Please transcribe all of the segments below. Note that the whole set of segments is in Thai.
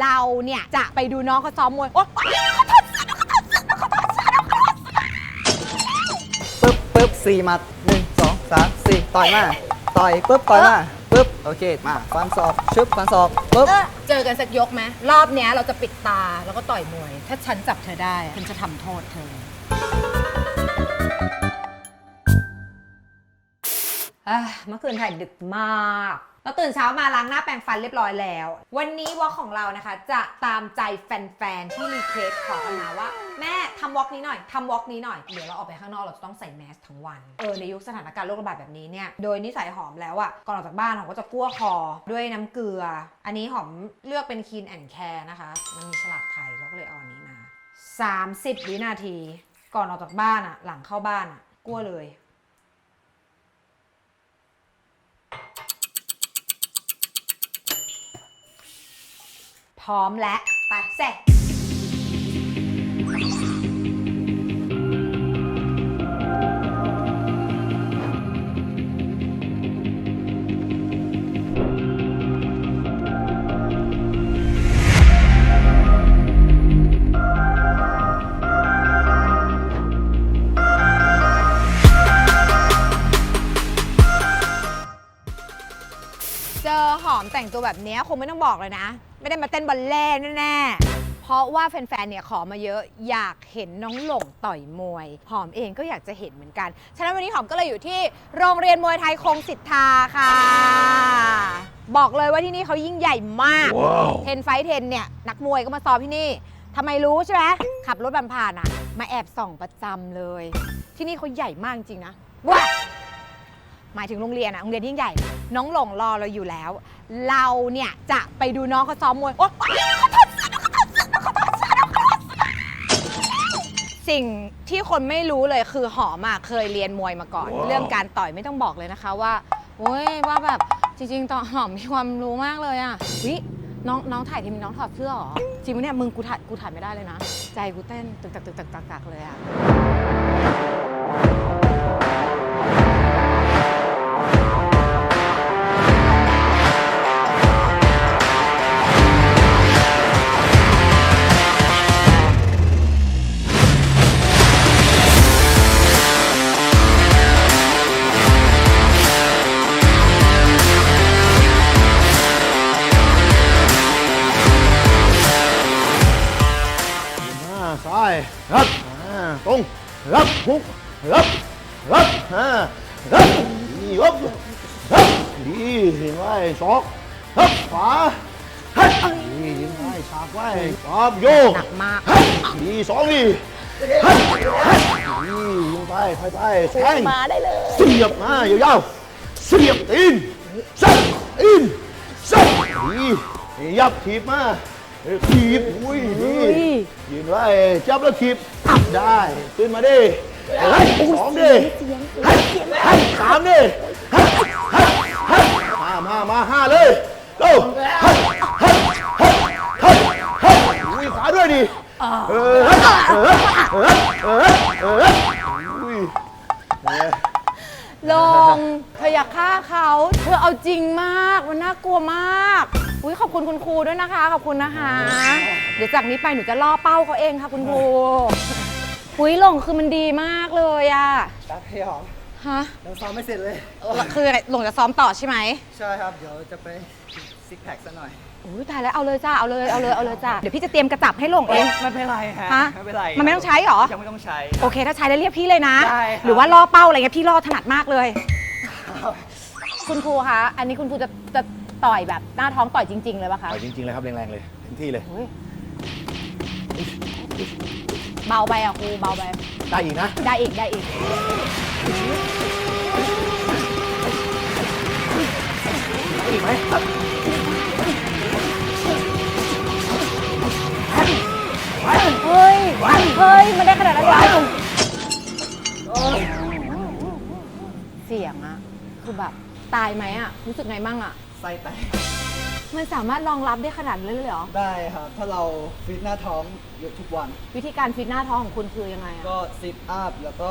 เราเนี่ยจะไปดูน้องเขาซ้อมมวย โอ๊ยปึ๊บปึ๊บสี่หมัดหนึ่งสองสามสี่ต่อยมาต่อยปึ๊บต่อยมาปึ๊บโอเคมาฟันศอกชึบฟันศอกปึ๊บ เออเจอกันสักยกไหมรอบเนี้ยเราจะปิดตาแล้วก็ต่อยมวย ถ้าฉันจับเธอได้ฉันจะทำโทษเธอ เมื่อคืนถ่ายดึกมากเราตื่นเช้ามาล้างหน้าแปรงฟันเรียบร้อยแล้ว วันนี้วอล์กของเรานะคะ จะตามใจแฟนๆ ที่รีเควสขอกันมาว่า แม่ทำวอล์กนี้หน่อยทำวอล์กนี้หน่อย เดี๋ยวเราออกไปข้างนอกเราจะต้องใส่แมสทั้งวัน เออในยุคสถานการณ์โรคระบาดแบบนี้เนี่ย โดยนิสัยหอมแล้วอะก่อนออกจากบ้านหอมก็จะกั้วคอด้วยน้ำเกลือ อันนี้หอมเลือกเป็นคีนแอนแคร์นะคะ มันมีฉลากไทยเราก็เลยเอาอันนี้มา 30 วินาที ก่อนออกจากบ้านอะหลังเข้าบ้านอะกั้วเลย พร้อมแล้วไปเสร็จเจอหอมแต่งตัวแบบนี้คงไม่ต้องบอกเลยนะ ไม่ได้มาเต้นบัลเล่ต์แน่ๆ เพราะว่าแฟนๆ เนี่ยขอมาเยอะอยากเห็นน้องหลงต่อยมวย หอมเองก็อยากจะเห็นเหมือนกัน ฉะนั้นวันนี้หอมก็เลยอยู่ที่โรงเรียนมวยไทยคงสิทธาค่ะ บอกเลยว่าที่นี่เขายิ่งใหญ่มาก เทนไฟเทนเนี่ยนักมวยก็มาซ้อมที่นี่ทำไมรู้ใช่ไหมขับรถผ่านๆอะมาแอบส่องประจำเลย ที่นี่เขาใหญ่มากจริงๆนะว้า หมายถึงโรงเรียนอะโรงเรียนยิ่งใหญ่ น้องหลงรอเราอยู่แล้ว เราเนี่ยจะไปดูน้องเขาซ้อมมวยโอ๊ยสิ่งที่คนไม่รู้เลยคือหอมอะเคยเรียนมวยมาก่อน เรื่องการต่อยไม่ต้องบอกเลยนะคะว่าโอ้ยว่าแบบจริงๆตอนหอมมีความรู้มากเลยอะวิน้องน้องถ่ายทีมน้องถอดเสื้อเหรอจริงปะเนี่ยมึงกูถ่ายกูถ่ายไม่ได้เลยนะ ใจกูเต้นตึกตักตึกตักตักตักเลยอะ รับอ่าตรงรับหุกรับรับอ่ารับดีรับรับดีเห็นไว้ศอกรับขวาฮัดดีเห็นไว้ฉากไว้ครับโยกหนักมากฮัดดีสองดีฮัดฮัดดียิงไปไปไปแทงมาได้เลยเสียบมายาวๆเสียบตีนสับตีนสับดียับถีบมา ถีบอุ้ยดียืนไว้จับแล้วถีบได้ขึ้นมาดิให้สองดิให้ให้สามดิให้ให้ให้มามามาห้าเลยเร็วให้ให้ให้ให้ให้อุ้ยขวาด้วยดิเออเออเออเออเอออุ้ย ลงเธออยากฆ่าเขาเธอเอาจริงมากมันน่ากลัวมากอุ้ยขอบคุณคุณครูด้วยนะคะขอบคุณนะคะ เดี๋ยวจากนี้ไปหนูจะล่อเป้าเขาเองค่ะคุณครูอุ้ยลงคือมันดีมากเลยอะครับพี่หอมฮะยังซ้อมไม่เสร็จเลย คืออะไรลงจะซ้อมต่อใช่ไหมใช่ครับ เดี๋ยวจะไปซิกแพคซะหน่อย อุ้ยตายแล้วเอาเลยจ้าเอาเลยเอาเลยเอาเลยจ้าเดี๋ยวพี่จะเตรียมกระจับให้ลงเองไม่เป็นไรฮะฮะไม่เป็นไรมันไม่ต้องใช้เหรอ ยังไม่ต้องใช้ โอเค ถ้าใช้แล้วเรียกพี่เลยนะ ได้ครับ หรือว่าล่อเป้าอะไรเงี้ยพี่ล่อถนัดมากเลย คุณครูคะอันนี้คุณครูจะจะต่อยแบบหน้าท้องต่อยจริง ๆ เลยปะคะเอาจริงๆเลยครับแรงๆเลยเต็มที่เลยเฮ้ยเบาไปอะครูเบาไป ได้อีกนะได้อีกได้อีก อีกไหม เฮ้ย เฮ้ย มันได้ขนาดนั้นเลยเสียงอะคือแบบตายไหมอะรู้สึกไงมั่งอะไส้แตกมันสามารถรองรับได้ขนาดนั้นเลยเหรอ ได้ครับ ถ้าเราฟิตหน้าท้องเยอะทุกวัน วิธีการฟิตหน้าท้องของคุณคือยังไงอะก็ซิทอัพแล้วก็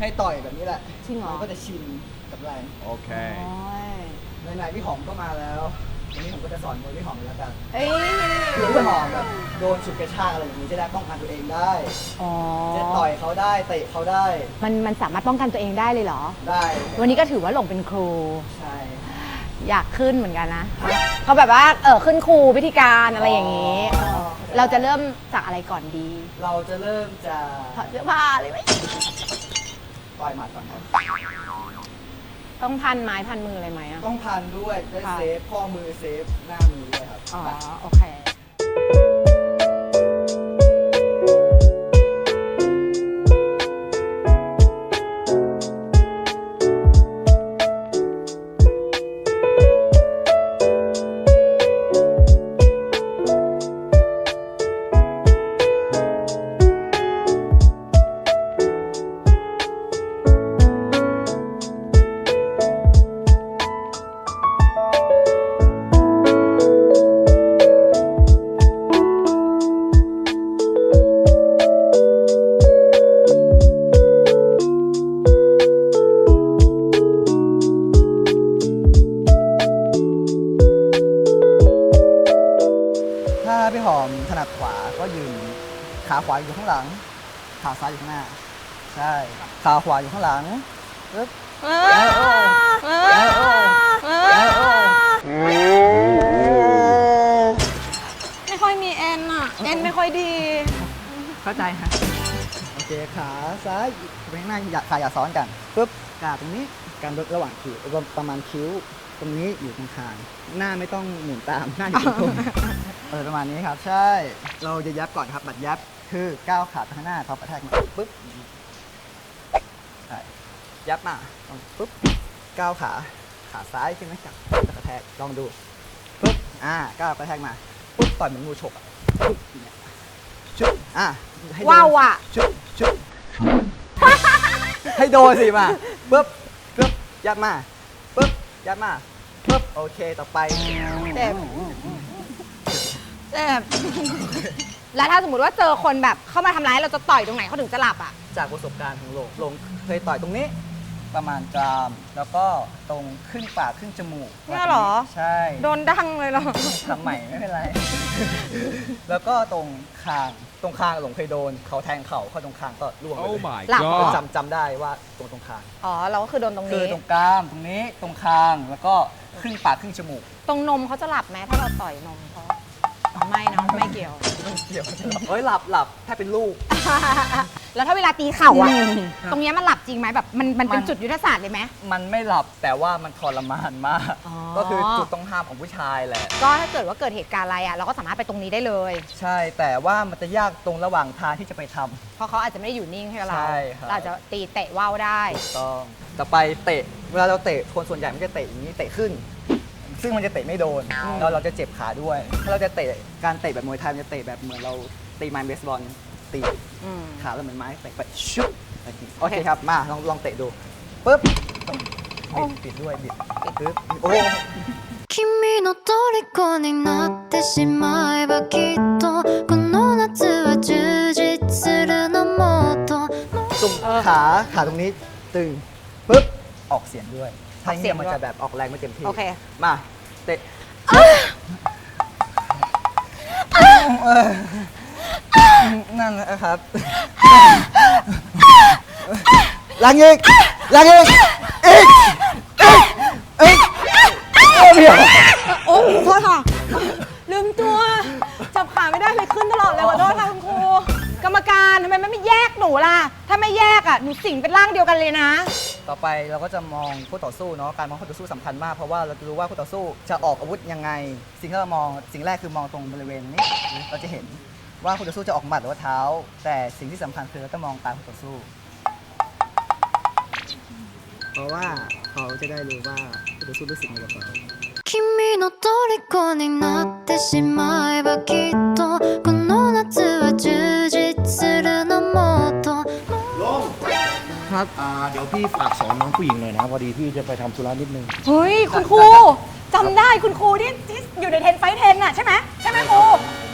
ให้ต่อยแบบนี้แหละจริงเหรอมันก็จะชินกับแรงโอเค โอ้ยไหนๆพี่หอมก็มาแล้ว วันนี้ผมก็จะสอนมวยพี่หอมแล้วกันเอ้ยคือพี่หอมแบบโดนฉุดกระชากอะไรอย่างนี้จะได้ป้องกันตัวเองได้อ๋อจะต่อยเขาได้เตะเขาได้มันมันสามารถป้องกันตัวเองได้เลยเหรอ ได้วันนี้ก็ถือว่าหลงเป็นครู ใช่ อยากขึ้นเหมือนกันนะเขาแบบว่าเออขึ้นครูวิธีการอะไรอย่างนี้ อ๋อเออเราจะเริ่มจากอะไรก่อนดีเราจะเริ่มจากถอดเสื้อผ้าเลยไหม ต่อยหมัดก่อนครับ ต้องพันไม้พันมืออะไรไหมอะต้องพันด้วยได้ค่ะ เซฟข้อมือเซฟหน้ามือด้วยครับ อ๋อไปโอเค ขาขวาอยู่ข้างหลังปึ๊บแล้วโอ้แล้วโอ้แล้วโอ้ไม่ค่อยมีเอ็นอะ เอ็นไม่ค่อยดี เข้าใจฮะโอเคขาซ้ายไปข้างหน้าอย่าขาอย่าซ้อนกันปึ๊บกาตรงนี้การลดระหว่างคิ้วประมาณคิ้ว ตรงนี้อยู่ตรงคางหน้าไม่ต้องหมุนตามหน้าอยู่ตรงเออประมาณนี้ครับ ใช่เราจะยับก่อนครับบัดยับคือก้าวขาไปข้างหน้าท็อปกระแทกมาปึ๊บ ใช่ยับมาลองปึ๊บก้าวขาขาซ้ายขึ้นไหมจับกระแทกลองดูปึ๊บอ่าก้าวกระแทกมาปึ๊บต่อยเหมือนงูฉกอะปึ๊บเนี่ยชุบอะให้โดนว้าวอะ ชุบชุบให้โดนสิมาปึ๊บปึ๊บยับมาปึ๊บยับมาปึ๊บโอเคต่อไป เจ็บ เจ็บ แล้วถ้าสมมติว่าเจอคนแบบเข้ามาทำร้ายเราจะต่อยตรงไหนเขาถึงจะหลับอะ จากประสบการณ์ของโลงลงเคยต่อยตรงนี้ประมาณกราม แล้วก็ตรงขึ้นปากขึ้นจมูกเนี่ยเหรอ ใช่โดนดังเลยเหรอ ทำใหม่ไม่เป็นไร แล้วก็ตรงคางตรงคางหลงเคยโดน เขาแทงเข่าเข้าตรงคางก็ล่วงไป Oh เลย my หลับ god. จำจำได้ว่าตรงตรงคางอ๋อเราก็คือโดนตรงคือนี้ ตรงกรามตรงนี้ตรงคางแล้วก็ขึ้นปากขึ้นจมูก ตรงนมเขาจะหลับไหมถ้าเราต่อยนมเขาอ๋อไม่เนาะไม่เกี่ยวไม่ เกี่ยวเฮ้ยหลับหลับถ้าเป็นลูก แล้วถ้าเวลาตีเข่าอะอืมตรงเนี้ยมันหลับจริงไหมแบบมันมันเป็นมัน จุดยุทธศาสตร์เลยไหม มันไม่หลับแต่ว่ามันทรมานมาก อ๋อ ก็คือจุดต้องห้ามของผู้ชายแหละ ก็ถ้าเกิดว่าเกิดเหตุการณ์อะไรอะเราก็สามารถไปตรงนี้ได้เลย ใช่แต่ว่ามันจะยากตรงระหว่างทางที่จะไปทำเพราะเขาอาจจะไม่ได้อยู่นิ่งให้เรา ใช่ครับเราอาจจะตีเตะว่าวได้ถูกต้องต่อไปเตะ เวลาเราเตะคนส่วนใหญ่มันจะเตะอย่างนี้เตะขึ้น ซึ่งมันจะเตะไม่โดนแล้วเราจะเจ็บขาด้วย ถ้าเราจะเตะการเตะแบบมวยไทยมันจะเตะแบบเหมือนเราตีไม้เบสบอลตี อืม ขาเราเหมือนไม้เตะไปชุบไปทีโอเคครับมาลองลองเตะดูปึ๊บบิดบิดด้วยบิดปึ๊บโอ้ 君の虜になってしまえばきっとこの夏は充実するのもっと ซุ่มขาขาตรงนี้ตึงปึ๊บออกเสียงด้วย ถ้า ออกเสี เงี้ ย ย ง มัน ด้วย จะแบบออกแรงไม่เต็มที่ โอเค มา เตะเออนั่นแหละครับลังอีกลังอีกอีกอีกอีกโอ้เพียวโอ้โทษค่ะ ลืมตัว จับขาไม่ได้เลยขึ้นตลอดเลยขอโทษค่ะคุณครู กรรมการทำไมไม่แยกหนูล่ะ ถ้าไม่แยกอะ หนูสิงเป็นร่างเดียวกันเลยนะ ต่อไปเราก็จะมองคู่ต่อสู้เนาะการมองคู่ต่อสู้สำคัญมากเพราะว่าเราจะรู้ว่าคู่ต่อสู้จะออกอาวุธยังไง สิ่งที่เรามองสิ่งแรกคือมองตรงบริเวณนี้เราจะเห็นว่าคู่ต่อสู้จะออกหมัดหรือว่าเท้า แต่สิ่งที่สำคัญคือเราต้องมองตาคู่ต่อสู้ เพราะว่าเขาจะได้รู้ว่าคู่ต่อสู้รู้สึกยังไงกับเรา 君の虜になってしまえばきっとこの夏は充実するのもっと ลง ครับอ่าเดี๋ยวพี่ฝากสอนน้องผู้หญิงหน่อยนะพอดีพี่จะไปทำธุระนิดนึง เฮ้ย คุณครูจำได้คุณครูที่ที่อยู่ในเทนไฟเทนอะใช่ไหมใช่ไหมครู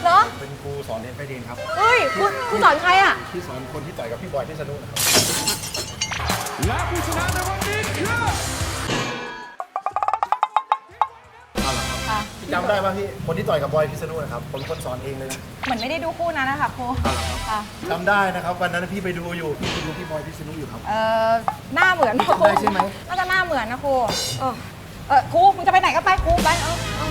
เหรอเป็นครูสอนเรียนไปเรียนครับ เฮ้ยครูครูสอนใครอะ ที่สอนคนที่ต่อยกับพี่บอยที่สนุกนะครับ และผู้ชนะในวันนี้คือ จำได้ป่ะพี่ คนที่ต่อยกับบอยพิษณุนะครับผมเป็นคนสอนเองเลยนะเหมือนไม่ได้ดูคู่นั้นนะคะครูค่ะจำได้นะครับ วันนั้นพี่ไปดูอยู่พี่ไปดูพี่บอยพิษณุอยู่ครับ เออหน้าเหมือนนะครูได้ใช่ไหม น่าจะหน้าเหมือนนะครูเออเออครูมึงจะไปไหนก็ไปครูไปเออเออ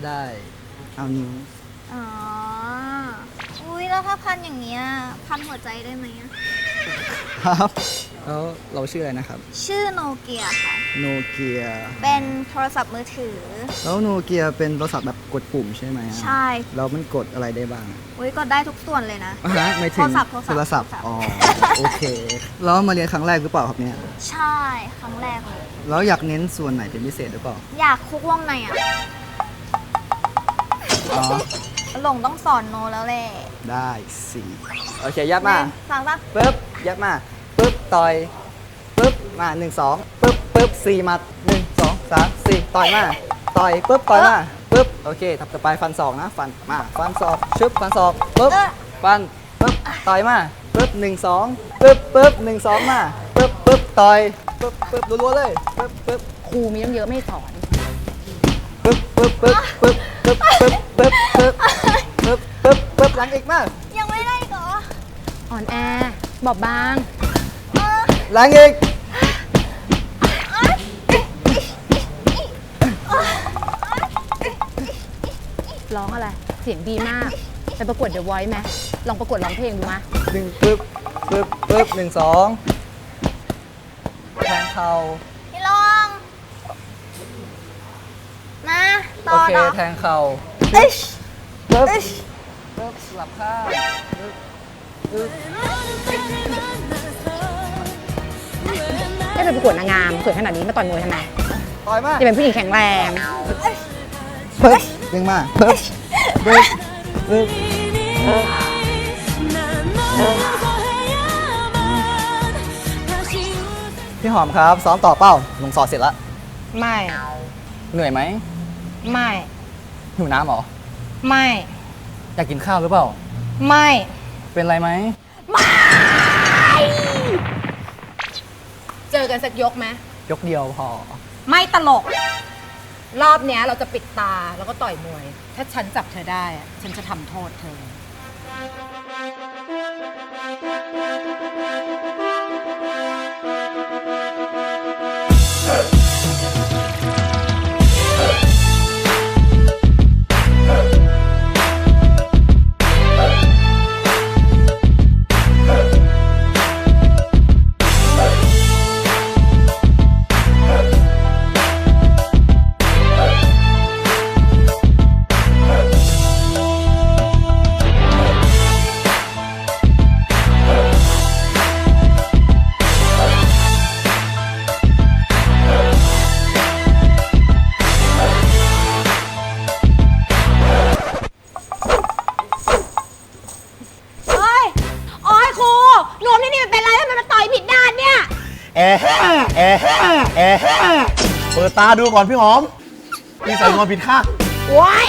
ก็ได้ เอานิ้ว อ๋อ อุ้ยแล้วถ้าพันอย่างเงี้ยพันหัวใจได้ไหมอะครับ แล้วเราชื่ออะไรนะครับ ชื่อโนเกียค่ะ โนเกีย เป็นโทรศัพท์มือถือ แล้วโนเกียเป็นโทรศัพท์แบบกดปุ่มใช่ไหมอะใช่แล้วมันกดอะไรได้บ้างอุ้ยก็ได้ทุกส่วนเลยนะอะฮะไม่ถึงโทรศัพท์โทรศัพท์โทรศัพท์โทรศัพท์ อ๋อ โอเค แล้วมาเรียนครั้งแรกหรือเปล่าครับเนี่ย ใช่ ครั้งแรกเลย แล้วอยากเน้นส่วนไหนเป็นพิเศษหรือเปล่า อยากคุกวงในอะ อ๋อหลงต้องสอนโนแล้วแหละได้สี่โอเค ยับมาฟังปะปึ๊บ ยับมา ปึ๊บ ต่อย ปึ๊บ มาหนึ่งสองปึ๊บ ปึ๊บสี่หมัดหนึ่งสองสามสี่ต่อยมา ต่อย ปึ๊บ ต่อยมา ปึ๊บ โอเคถับต่อไปฟันศอกนะ ฟัน มา ฟันศอก ชึบ ฟันศอก ปึ๊บ ฟัน ปึ๊บ ต่อยมา ปึ๊บหนึ่งสองปึ๊บ ปึ๊บหนึ่งสองมา ปึ๊บ ปึ๊บ ต่อย ปึ๊บ ปึ๊บ รัวๆเลย ปึ๊บ ปึ๊บ ครูมีตั้งเยอะไม่สอน ปึ๊บ ปึ๊บ ปึ๊บ ปึ๊บ ปึ๊บ ปึ๊บ ปึ๊บปึ๊บปึ๊บปึ๊บปึ๊บหลังอีกมายังไม่ได้อีกเหรออ่อนแอ บอบบาง เออหลังอีกร้องอะไร เสียงดีมาก ไปประกวดเดอะไว c e ไหมลองประกวดร้องเพลงดูมะหนึ่งปึ๊บปึ๊บปึ๊บหนึ่งสองแทงเข่าพี่ลอง มา ต่โออเค ต่อแทงเข่า เอ้ย ปึ๊บเอ้ยปึ๊บสลับข้างปึ๊บปึ๊บไม่ไปประกวดนางงามสวยขนาดนี้มาต่อยมวยทำไมต่อยมาจะเป็นผู้หญิงแข็งแรงปึ๊บดึงมาปึ๊บปึ๊บปึ๊บพี่หอมครับ ซ้อมต่อเป้าลงสอดเสร็จแล้ว ไม่ เหนื่อยไหม ไม่ หิวน้ำเหรอ ไม่ อยากกินข้าวหรือเปล่า ไม่ เป็นไรไหม เจอกันสักยกไหมยกเดียวพอ ไม่ตลก รอบเนี้ยเราจะปิดตาแล้วก็ต่อยมวย ถ้าฉันจับเธอได้อะฉันจะทำโทษเธอเปิดตาดูก่อนพี่หอมพี่ใส่นอนผิดข้างโอ้ย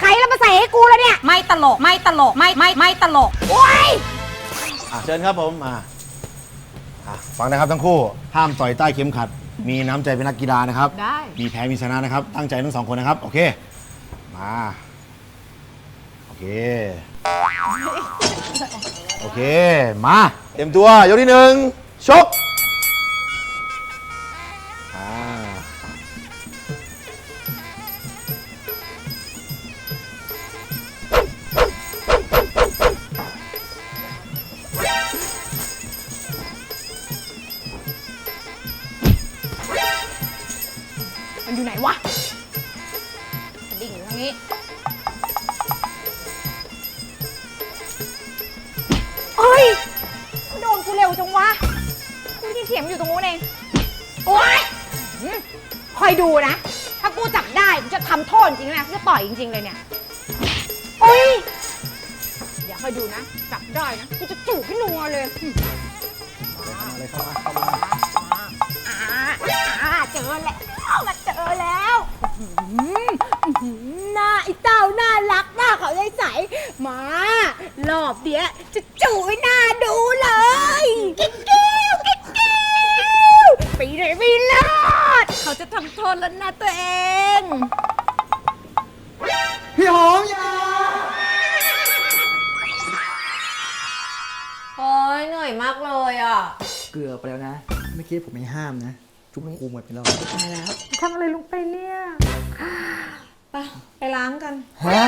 ใครแล้วมาใส่ให้กูแล้วเนี่ย ไม่ตลกไม่ตลกไม่ไม่ไม่ตลกโอ้ยอะเชิญครับผมอะอะฟังนะครับทั้งคู่ห้ามต่อยใต้เข็มขัด มีน้ำใจเป็นนักกีฬานะครับ ได้ มีแพ้มีชนะนะครับ ตั้งใจทั้งสองคนนะครับ โอเค มา โอเค โอเค มา เตรียมตัวยกที่หนึ่งชก อยู่ไหนวะสดิ่งอยู่ทางนี้ เอ้ยโดนกูเร็วจังวะกูที่เข็มอยู่ตรงนู้นเองโอ๊ยอืมคอยดูนะ ถ้ากูจับได้ได้กูจะทำโทษจริงๆนะกูจะต่อยจริงๆเลยเนี่ยโอ้ยอย่าคอยดูนะ จับได้นะกูจะจูบพี่นัวเลยอะไรเข้ามาเข้ามา อ่าอ่าเจอแล้วมาเจอแล้วอื้อหืออื้อหือหน้าไอ้เต้าน่ารักหน้าเขาใสๆมาร อบเนี้ยจะจูบให้หน้าดูเลยกิ๊กกิ้วกิ๊กกิ้วไปไหนไม่รอดเขาจะทำโทษแล้วนะตัวเอง พี่หอมอยาโอ้ยเหนื่อยมากเลยอะ เกือบไปแล้วนะ เมื่อกี้ผมไม่ห้ามนะ จุ๊บกูหมดไปแล้วตายแล้วทำอะไรลงไปเนี่ย ไปไปล้างกัน ฮะ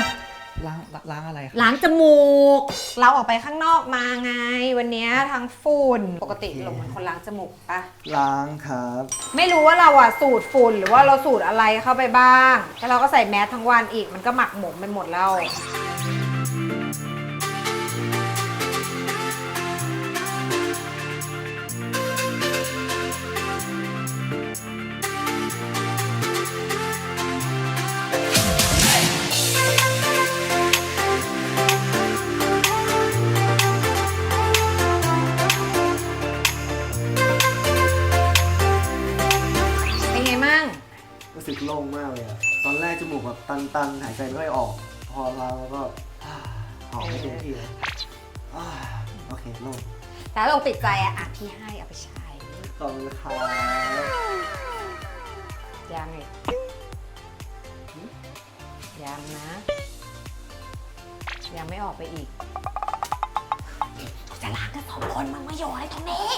ล้างล้างอะไรครับล้างจมูก เราออกไปข้างนอกมาไง วันเนี้ยทั้งฝุ่นปกติหลงเหมือนคนล้างจมูกปะล้างครับ ไม่รู้ว่าเราอะสูดฝุ่นหรือว่าเราสูดอะไรเข้าไปบ้าง แล้วเราก็ใส่แมสทั้งวันอีกมันก็หมักหมมไปหมดแล้ว แต่ถ้าเราติดใจอะอะพี่ให้เอาไปใช้ ขอบคุณครับยังอีกยังนะ ยังไม่ออกไปอีก จะล้างกันสองคนมึงมาอยู่อะไรตรงนี้